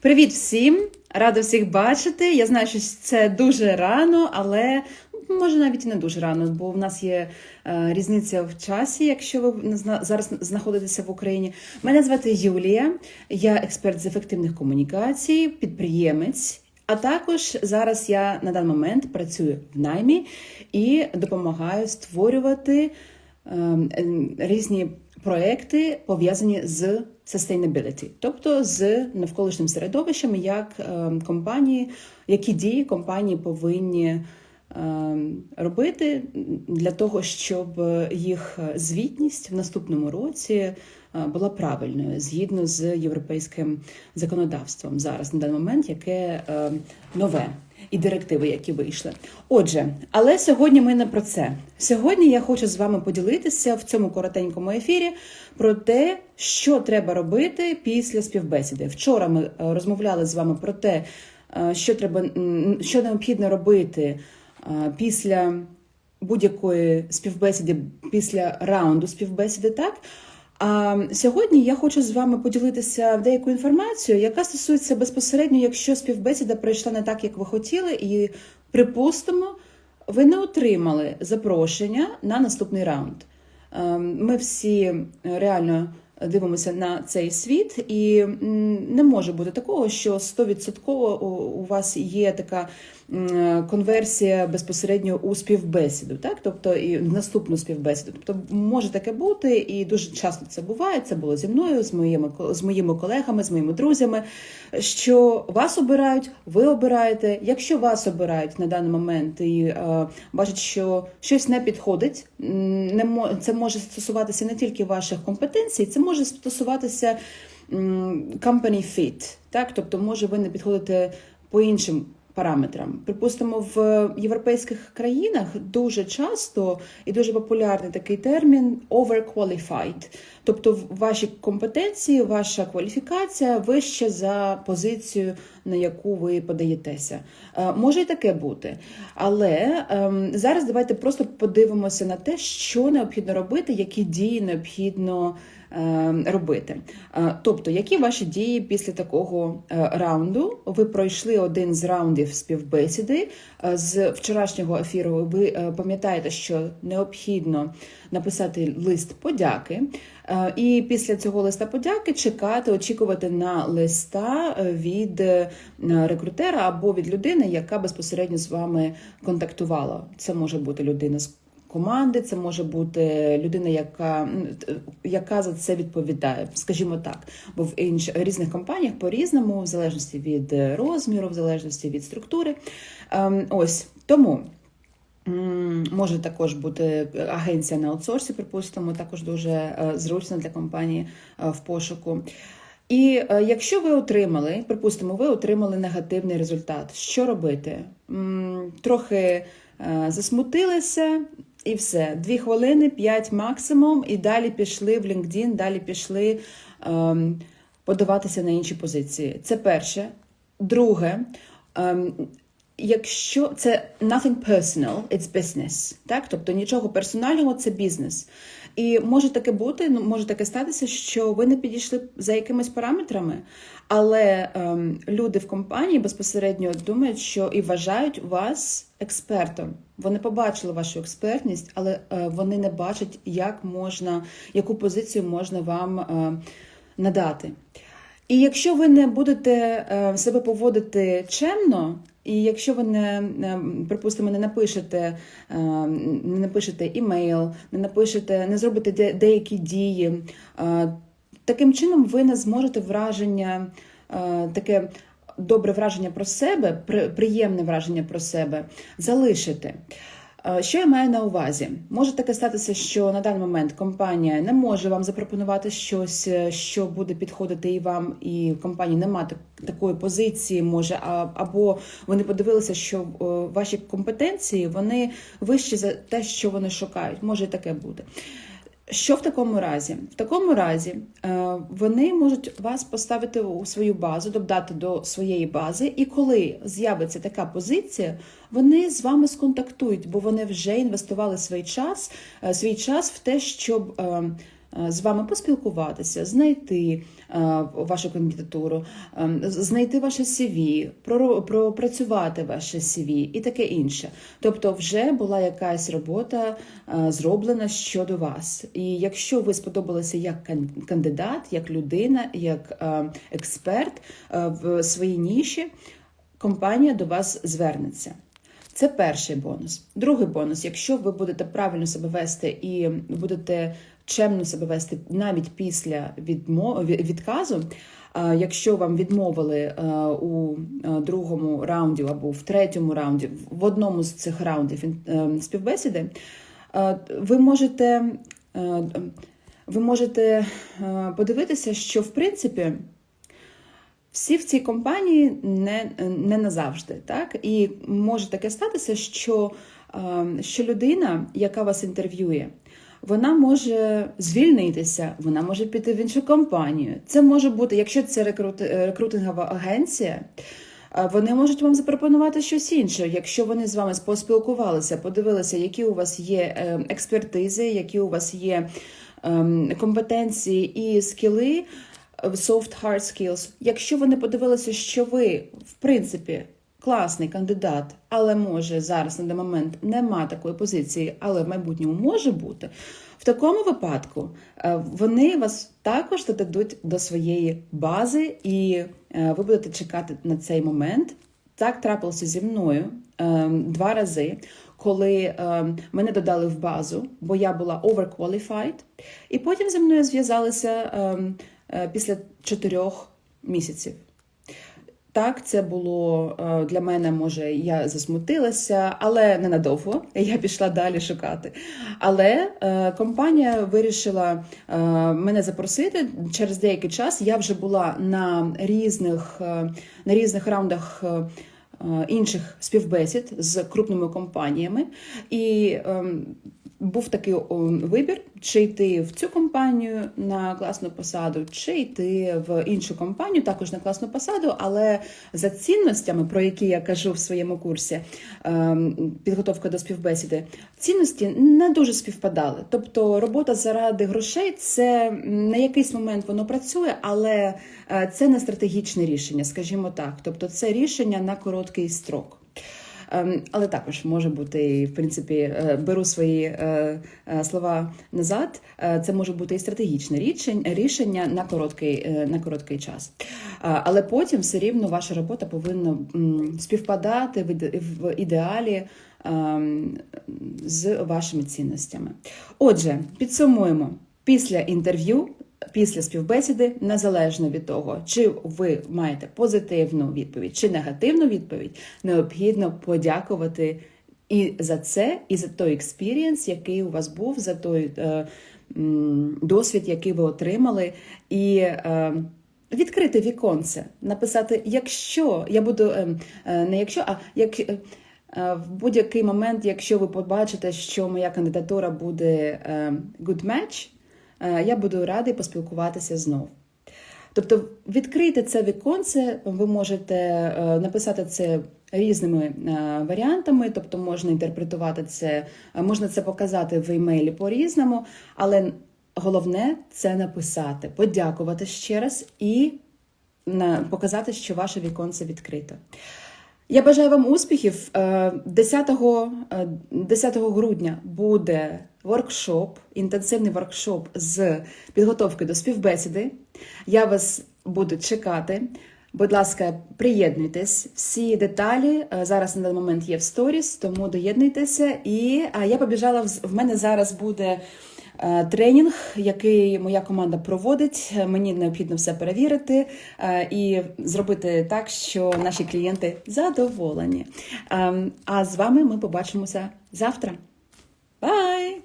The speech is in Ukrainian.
Привіт всім! Рада всіх бачити. Я знаю, що це дуже рано, але може навіть і не дуже рано, бо в нас є е, різниця в часі, якщо ви зараз знаходитеся в Україні. Мене звати Юлія, я експерт з ефективних комунікацій, підприємець. А також зараз я на даний момент працюю в наймі і допомагаю створювати ем, ем, різні проекти пов'язані з sustainability, тобто з навколишнім середовищем, як ем, компанії, які дії компанії повинні ем, робити для того, щоб їх звітність в наступному році е, була правильною згідно з європейським законодавством зараз на даний момент, яке е, нове. І директиви, які вийшли. Отже, але сьогодні ми не про це. Сьогодні я хочу з вами поділитися в цьому коротенькому ефірі про те, що треба робити після співбесіди. Вчора ми е, розмовляли з вами про те, е, що треба, що необхідно робити е, після будь-якої співбесіди, після раунду співбесіди, так. А сьогодні я хочу з вами поділитися деякою інформацією, яка стосується безпосередньо, якщо співбесіда пройшла не так, як ви хотіли, і припустимо, ви не отримали запрошення на наступний раунд. Ем, Ми всі реально дивимося на цей світ, і не може бути такого, що 100% у- вас є така конверсія безпосередньо у співбесіду, так? Тобто і в наступну співбесіду. Тобто може таке бути, і дуже часто це буває. Це було зі мною, з моїми з моїми колегами, з моїми друзями. Що вас обирають, ви обираєте. Якщо вас обирають на даний момент і е, бачать, що щось не підходить, не це може стосуватися не тільки ваших компетенцій, це може стосуватися м, company fit, так? Тобто, може ви не підходите по іншим параметрам. Припустимо, в європейських країнах дуже часто і дуже популярний такий термін overqualified. Тобто ваші компетенції, ваша кваліфікація вища за позицію, на яку ви подаєтеся. Е, Може і таке бути. Але ем, зараз давайте просто подивимося на те, що необхідно робити, які дії необхідно робити. Е, Тобто, які ваші дії після такого е, раунду? Ви пройшли один з раундів співбесіди. Е, З вчорашнього ефіру ви пам'ятаєте, що необхідно написати лист подяки. І після цього листа подяки чекати, очікувати на листа від рекрутера або від людини, яка безпосередньо з вами контактувала. Це може бути людина з команди, це може бути людина, яка, яка за це відповідає, скажімо так. Бо в інш, різних компаніях по-різному, в залежності від е, розміру, в залежності від структури. Ем, Ось тому. Може також бути агенція на аутсорсі, припустимо, також дуже е, зручно для компанії е, в пошуку. І е, якщо ви отримали, припустимо, ви отримали негативний результат, що робити? Трохи е, засмутилися. І все, дві хвилини, п'ять максимум, і далі пішли в LinkedIn, далі пішли ем, подаватися на інші позиції. Це перше. Друге, ем, якщо це nothing personal, it's business, так? Тобто нічого персонального, це бізнес. І може таке бути, ну може таке статися, що ви не підійшли за якимись параметрами, але ем, люди в компанії безпосередньо думають, що і вважають вас експертом. Вони побачили вашу експертність, але е, вони не бачать, як можна, яку позицію можна вам е, надати. І якщо ви не будете е, себе поводити чемно, і якщо ви не, припустимо, не напишете, е, не напишете імейл, не напишете, не зробите де- деякі дії, е, таким чином ви не зможете враження, е, таке добре враження про себе, приємне враження про себе залишити. Е, Що я маю на увазі? Може таке статися, що на даний момент компанія не може вам запропонувати щось, е, що буде підходити і вам, і в компанії немає такої позиції, може, або вони подивилися, що е, ваші компетенції вони вищі за те, що вони шукають. Може таке бути. Що в такому разі? В такому разі е, вони можуть вас поставити у свою базу, додати до своєї бази, і коли з'явиться така позиція, вони з вами сконтактують, бо вони вже інвестували свій час, е, свій час в те, щоб е, з вами поспілкуватися, знайти е, вашу кандидатуру, е, знайти ваше CV, пропрацювати ваше CV і таке інше. Тобто, вже була якась робота е, зроблена щодо вас. І якщо ви сподобалися як кандидат, як людина, як е, експерт е, в своїй ніші, компанія до вас звернеться. Це перший бонус. Другий бонус, якщо ви будете правильно себе вести і будете чемно себе вести навіть після відмо... відказу. Якщо вам відмовили е, у е, другому раунді або в третьому раунді, в одному з цих раундів е, співбесіди, ви можете, ви можете подивитися, що в принципі всі в цій компанії не, не назавжди, так? І може таке статися, що, що людина, яка вас інтерв'ює, вона може звільнитися, вона може піти в іншу компанію. Це може бути, якщо це рекрути, рекрутингова агенція. е, Вони можуть вам запропонувати щось інше, якщо вони з вами поспілкувалися, подивилися, які у вас є е, експертизи, які у вас є ем, компетенції і скіли, е, soft hard skills. Якщо вони подивилися, що ви, в принципі, класний кандидат, але може зараз на даний момент нема такої позиції, але в майбутньому може бути. В такому випадку е, вони вас також додадуть до своєї бази, і е, ви будете чекати на цей момент. Так трапилося зі мною е, два рази, коли мене додали в базу, бо я була overqualified, і потім зі мною зв'язалися е, е, після чотирьох місяців. Так, це було е, для мене, може, я засмутилася, але ненадовго. Я пішла далі шукати. Але е, компанія вирішила е, мене запросити через деякий час. Я вже була на різних, на різних раундах. Інших співбесід з крупними компаніями, і ем, був такий вибір, чи йти в цю компанію на класну посаду, чи йти в іншу компанію, також на класну посаду, але за цінностями, про які я кажу в своєму курсі ем, підготовка до співбесіди, цінності не дуже співпадали. Тобто робота заради грошей це на якийсь момент воно працює, але е, це не стратегічне рішення, скажімо так. Тобто, це рішення на короткий строк. Ем, Але також може бути, в принципі, е, беру свої е, е, слова назад. Це може бути і стратегічне рішення на короткий, на короткий час. Але потім все рівно ваша робота повинна співпадати в ідеалі ем, з вашими цінностями. Отже, підсумуємо після інтерв'ю. Після співбесіди, незалежно від того, чи ви маєте позитивну відповідь чи негативну відповідь, необхідно подякувати і за це, і за той експірієнс, який у вас був, за той е, досвід, який ви отримали, і е, відкрити віконце, написати, якщо я буду е, е, не якщо, а як. е, е, В будь-який момент, якщо ви побачите, що моя кандидатура буде good match, я буду радий поспілкуватися знов. Тобто відкрити це віконце, ви можете е, написати це різними е, варіантами, тобто можна інтерпретувати це, е, можна це показати в імейлі по-різному, але головне це написати, подякувати ще раз і показати, що ваше віконце відкрито. Я бажаю вам успіхів. Е, 10, е, 10 грудня буде воркшоп, інтенсивний воркшоп з підготовки до співбесіди. Я вас буду чекати. Будь ласка, приєднуйтесь. Всі деталі е, зараз на даний момент є в сторіс, тому доєднуйтеся. І я побіжала в мене зараз буде. е, Тренінг, який моя команда проводить, Е, мені необхідно все перевірити і зробити так, що наші клієнти задоволені. Ем, А з вами ми побачимося завтра. Бай!